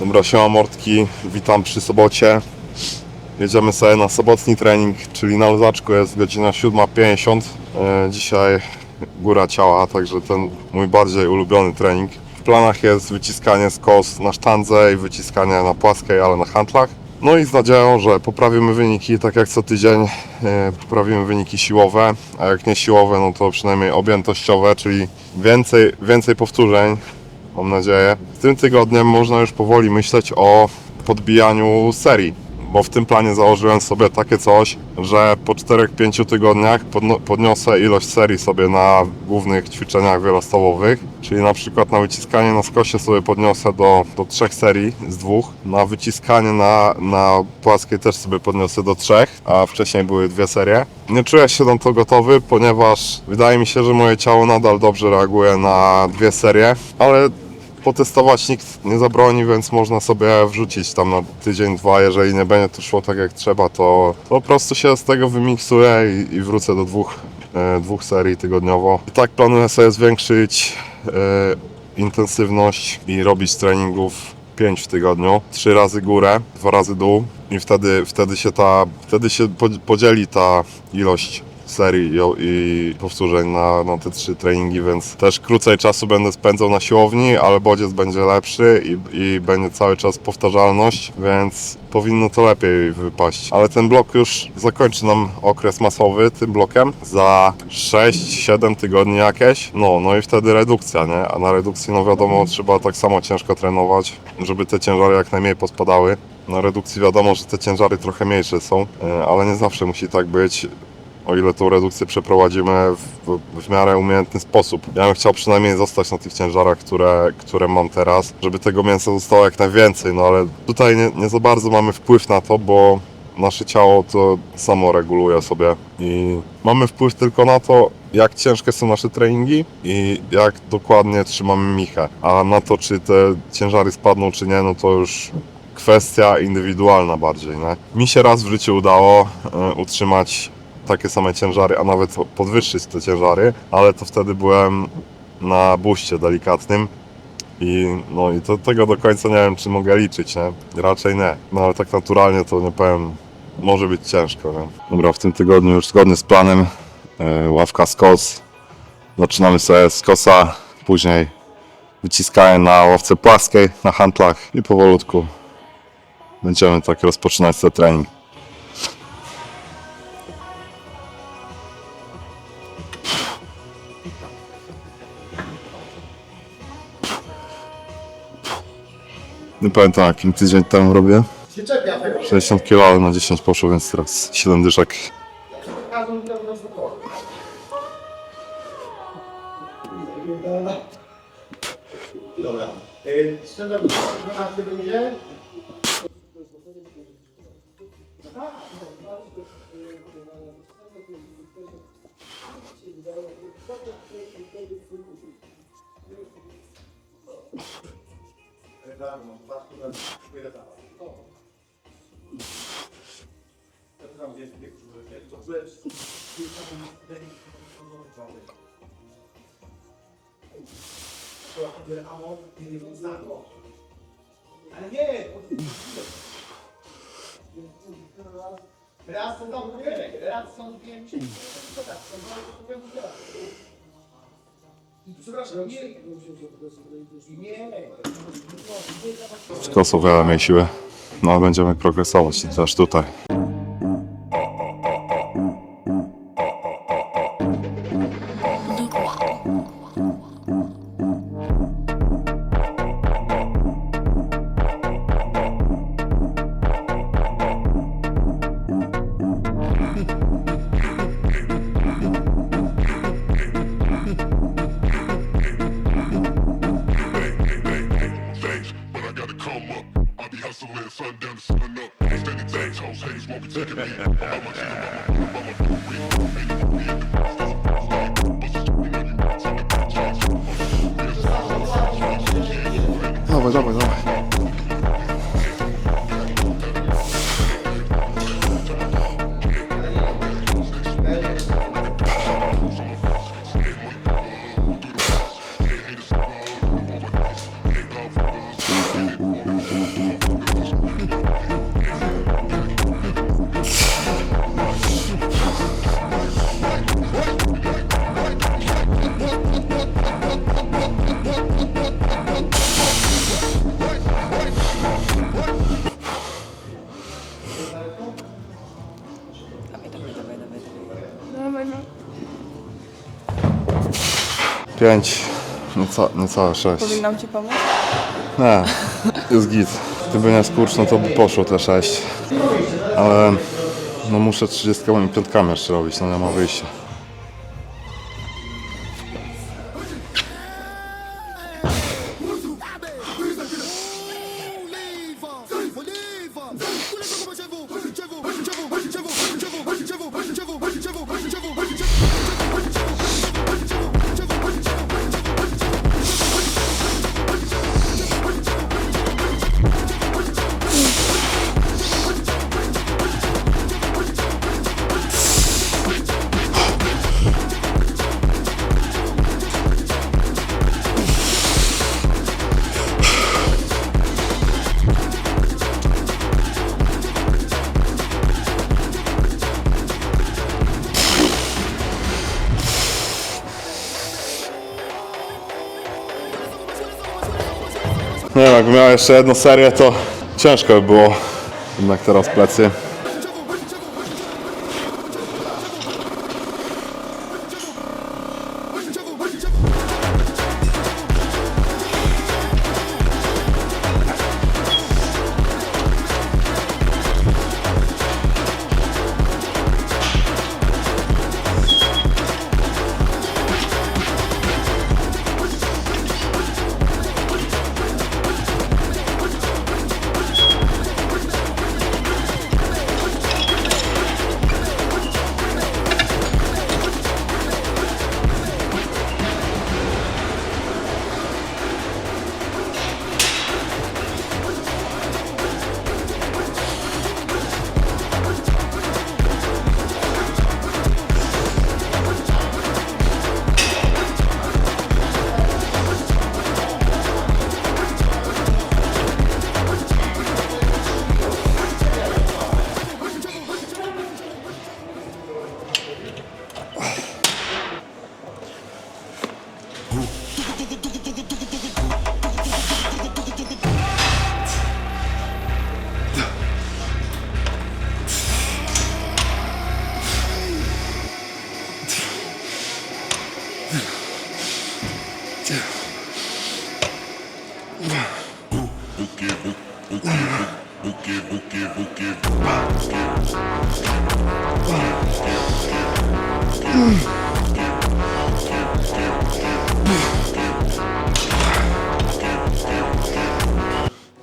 Dobra, siema mordki, witam przy sobocie. Jedziemy sobie na sobotni trening, czyli na luzaczku jest godzina 7.50. E, Dzisiaj góra ciała, także ten mój bardziej ulubiony trening. W planach jest wyciskanie z kos na sztandze i wyciskanie na płaskiej, ale na handlach. No i z nadzieją, że poprawimy wyniki, tak jak co tydzień e, poprawimy wyniki siłowe, a jak nie siłowe, no to przynajmniej objętościowe, czyli więcej, więcej powtórzeń, mam nadzieję. W tym tygodniu można już powoli myśleć o podbijaniu serii, bo w tym planie założyłem sobie takie coś, że po 4-5 tygodniach podniosę ilość serii sobie na głównych ćwiczeniach wielostawowych, czyli na przykład na wyciskanie na skosie sobie podniosę do, do 3 serii z dwóch, na wyciskanie na, na płaskiej też sobie podniosę do 3, a wcześniej były dwie serie. Nie czuję się na to gotowy, ponieważ wydaje mi się, że moje ciało nadal dobrze reaguje na dwie serie, ale potestować nikt nie zabroni, więc można sobie wrzucić tam na tydzień, dwa. Jeżeli nie będzie to szło tak jak trzeba, to po prostu się z tego wymiksuję i, i wrócę do dwóch, e, dwóch serii tygodniowo. I tak planuję sobie zwiększyć e, intensywność i robić treningów 5 w tygodniu, trzy razy górę, dwa razy dół i wtedy, wtedy się ta, wtedy się pod- podzieli ta ilość serii i, powtórzeń na, na te trzy treningi, więc też krócej czasu będę spędzał na siłowni, ale bodziec będzie lepszy i, i będzie cały czas powtarzalność, więc powinno to lepiej wypaść. Ale ten blok już zakończy nam okres masowy tym blokiem za 6-7 tygodni jakieś. No, no i wtedy redukcja, nie? A na redukcji, no wiadomo, trzeba tak samo ciężko trenować, żeby te ciężary jak najmniej pospadały. Na redukcji wiadomo, że te ciężary trochę mniejsze są, e, ale nie zawsze musi tak być o ile tą redukcję przeprowadzimy w, w miarę umiejętny sposób. Ja bym chciał przynajmniej zostać na tych ciężarach, które, które mam teraz, żeby tego mięsa zostało jak najwięcej, no ale tutaj nie, nie za bardzo mamy wpływ na to, bo nasze ciało to samo reguluje sobie i mamy wpływ tylko na to, jak ciężkie są nasze treningi i jak dokładnie trzymamy michę. A na to, czy te ciężary spadną, czy nie, no to już kwestia indywidualna bardziej. Nie? Mi się raz w życiu udało e, utrzymać takie same ciężary, a nawet podwyższyć te ciężary, ale to wtedy byłem na buście delikatnym i, no, i to, tego do końca nie wiem, czy mogę liczyć, nie? Raczej nie. No ale tak naturalnie to nie powiem, może być ciężko. Nie? Dobra, w tym tygodniu już zgodnie z planem e, ławka z kos. Zaczynamy sobie z kosa, później wyciskanie na ławce płaskiej, na handlach i powolutku będziemy tak rozpoczynać ten trening. Nie pamiętam jakim tydzień temu robię. 60 kg, ale na 10 poszło, więc teraz 7 dyszek. Dobra. Sprzęt 12 będzie? Ale nie! Raz są tam dwie, raz są dwie, trzy, co tak, są to teraz. Przepraszam, nie, nie, Z kosą wiele mniej siły. No ale będziemy progresować też tutaj. Palmas. 5, nieca, niecałe 6. Powinnam ci pomóc? Nie, jest git. Gdyby nie skurcz, no to by poszło te 6. Ale no muszę 35 jeszcze robić, no nie ma wyjścia. Jeszcze jedną serię, to ciężko by było. Jednak teraz plecy.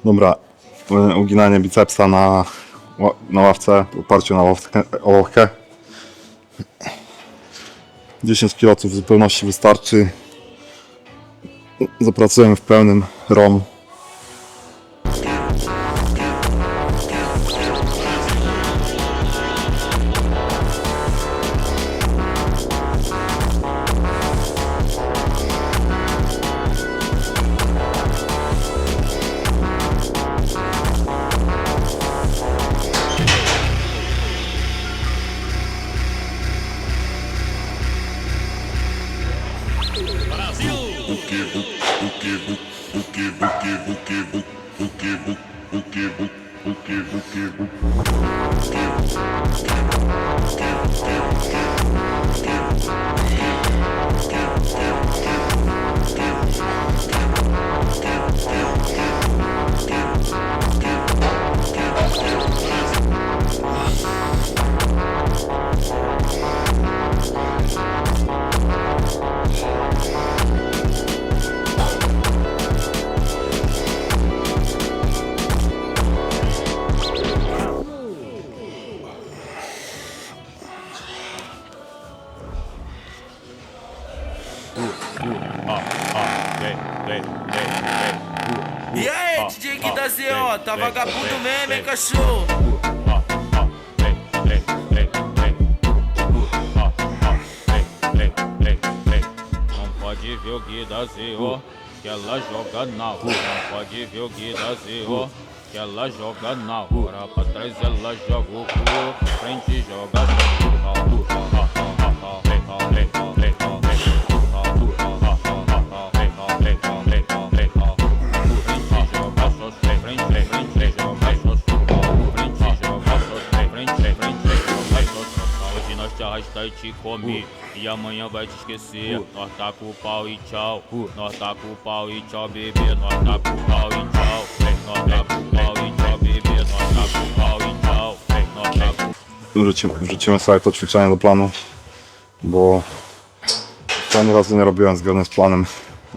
Dobra, y, uginanie bicepsa na, na ławce, oparciu na ławkę, o ławkę. 10 kg w zupełności wystarczy. Zapracujemy w pełnym ROM. E vagabundo mesmo, hein, cachorro? Não pode ver o Gui da ZO, que ela joga na rua. Não pode ver o Gui da ZO, que ela joga na hora. Pra trás ela joga o cu, frente joga Hoje nós te arrasta arrasta e te come. E amanhã vai te esquecer. Nós tá com o pau e tchau. Nós tá com o pau e tchau, bebê. Nós tá com o pau e tchau. Nós tá com o pau e tchau, bebê. Nós tá com o pau e tchau. Nós tá com Wrzucimy, wrzucimy sobie to ćwiczenie do planu, bo ani razu nie robiłem zgodnie z planem,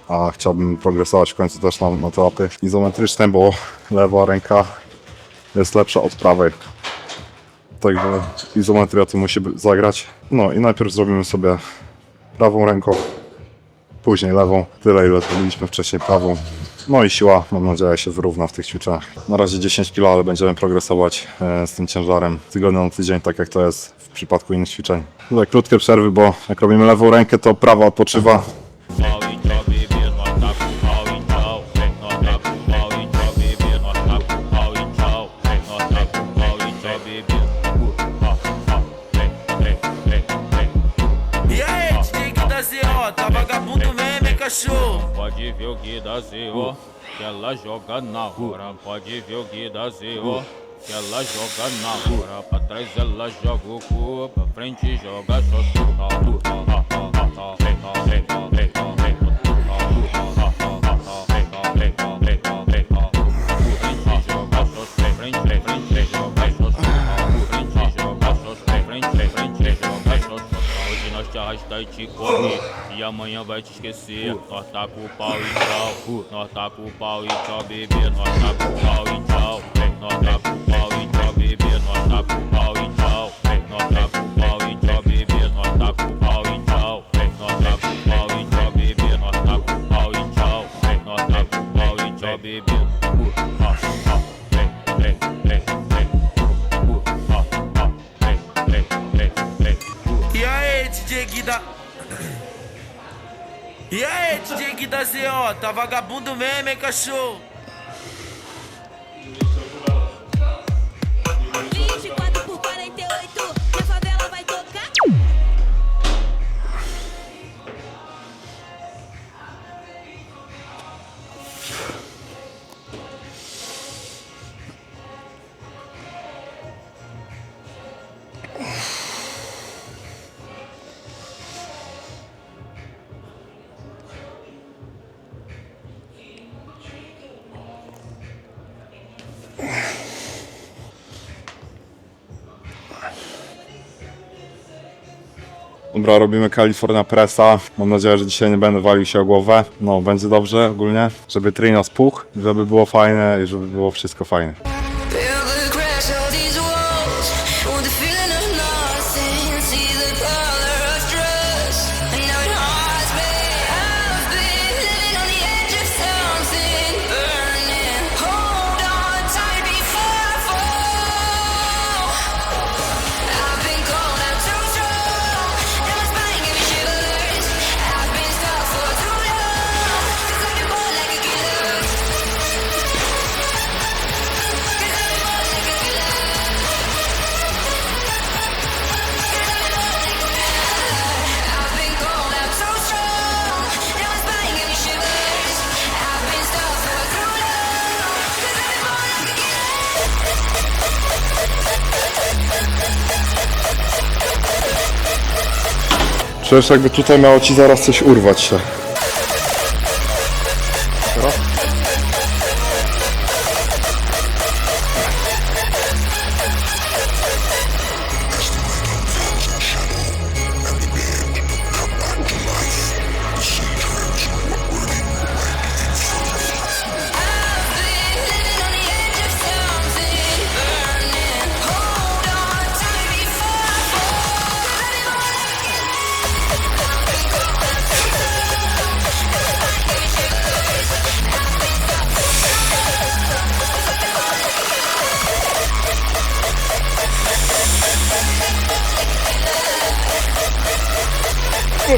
a chciałbym progresować w końcu też na, na te łapy izometryczne, bo lewa ręka jest lepsza od prawej. Także izometria tu musi zagrać. No i najpierw zrobimy sobie prawą ręką, później lewą, tyle ile zrobiliśmy wcześniej prawą. No i siła, mam nadzieję, się wyrówna w tych ćwiczeniach. Na razie 10 kg, ale będziemy progresować e, z tym ciężarem tygodnia na tydzień, tak jak to jest w przypadku innych ćwiczeń. Tutaj krótkie przerwy, bo jak robimy lewą rękę, to prawa odpoczywa. Que ela joga na hora. Pode ver o que da ZO, que ela joga na hora. Pra trás ela joga o cu, pra frente joga só. Hoje arrasta e te come E amanhã vai te esquecer. Nós tá com o pau e tchau. Nós tá com o pau e tchau, bebê. Nós tá com o pau e tchau. Nós tá com o pau e tchau, bebê. Nós tá com o pau fazer, ó. Tá vagabundo mesmo, hein, cachorro? Dobra, robimy California Pressa. Mam nadzieję, że dzisiaj nie będę walił się o głowę. No, będzie dobrze ogólnie, żeby trino spuch, żeby było fajne i żeby było wszystko fajne. Czujesz jakby tutaj miało ci zaraz coś urwać się. 으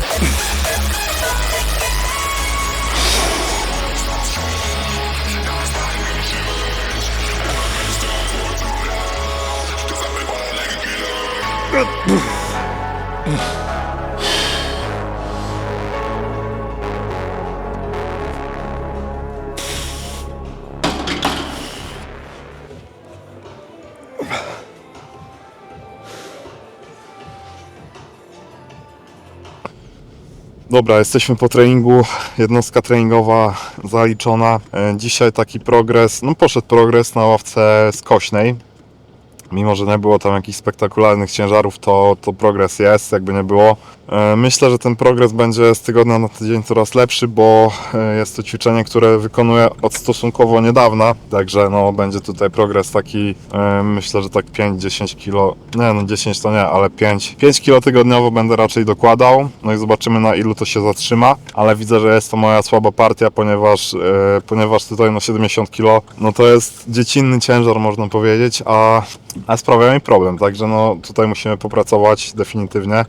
Dobra, jesteśmy po treningu, jednostka treningowa zaliczona. E, Dzisiaj taki progres, no poszedł progres na ławce skośnej. Mimo, że nie było tam jakichś spektakularnych ciężarów, to, to progres jest, jakby nie było. E, Myślę, że ten progres będzie z tygodnia na tydzień coraz lepszy, bo e, jest to ćwiczenie, które wykonuję od stosunkowo niedawna, także no, będzie tutaj progres taki, e, myślę, że tak 5-10 kilo, nie no 10 to nie, ale 5, 5 kilo tygodniowo będę raczej dokładał, no i zobaczymy na ilu to się zatrzyma, ale widzę, że jest to moja słaba partia, ponieważ, ponieważ tutaj no 70 kilo, no to jest dziecinny ciężar można powiedzieć, a a sprawia mi problem, także no tutaj musimy popracować definitywnie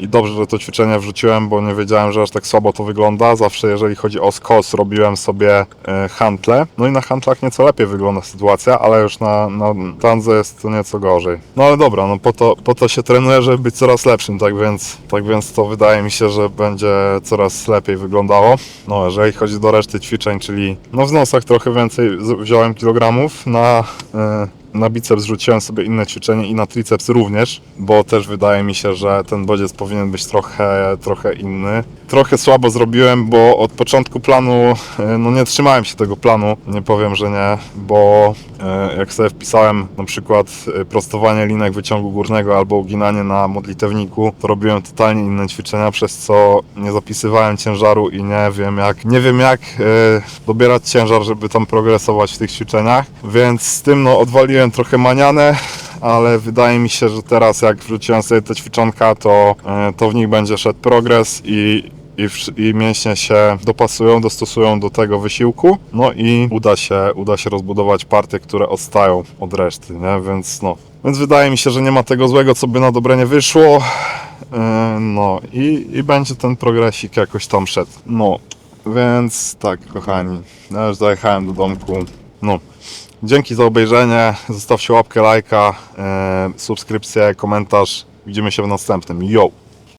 i dobrze, że to ćwiczenie wrzuciłem, bo nie wiedziałem, że aż tak słabo to wygląda. Zawsze jeżeli chodzi o skos robiłem sobie e, hantle, no i na hantlach nieco lepiej wygląda sytuacja, ale już na, na tandze jest to nieco gorzej. No ale dobra, no po to, po to się trenuje, żeby być coraz lepszym, tak więc, tak więc to wydaje mi się, że będzie coraz lepiej wyglądało. No jeżeli chodzi do reszty ćwiczeń, czyli no w nosach trochę więcej wziąłem kilogramów, na e, na biceps rzuciłem sobie inne ćwiczenie i na triceps również, bo też wydaje mi się, że ten bodziec powinien być trochę, trochę inny. Trochę słabo zrobiłem, bo od początku planu, e, no nie trzymałem się tego planu, nie powiem, że nie, bo e, jak sobie wpisałem na przykład e, prostowanie linek wyciągu górnego albo uginanie na modlitewniku, to robiłem totalnie inne ćwiczenia, przez co nie zapisywałem ciężaru i nie wiem jak, nie wiem jak dobierać ciężar, żeby tam progresować w tych ćwiczeniach, więc z tym no odwaliłem trochę manianę, ale wydaje mi się, że teraz jak wrzuciłem sobie te ćwiczonka, to, e, to w nich będzie szedł progres i i, i mięśnie się dopasują, dostosują do tego wysiłku, no i uda się, uda się rozbudować partie, które odstają od reszty, nie? Więc no, więc wydaje mi się, że nie ma tego złego, co by na dobre nie wyszło, E, no i, i będzie ten progresik jakoś tam szedł, no, więc tak, kochani, ja już dojechałem do domku, no, Dzięki za obejrzenie. Zostawcie łapkę, lajka, e, subskrypcję, komentarz. Widzimy się w następnym. Yo!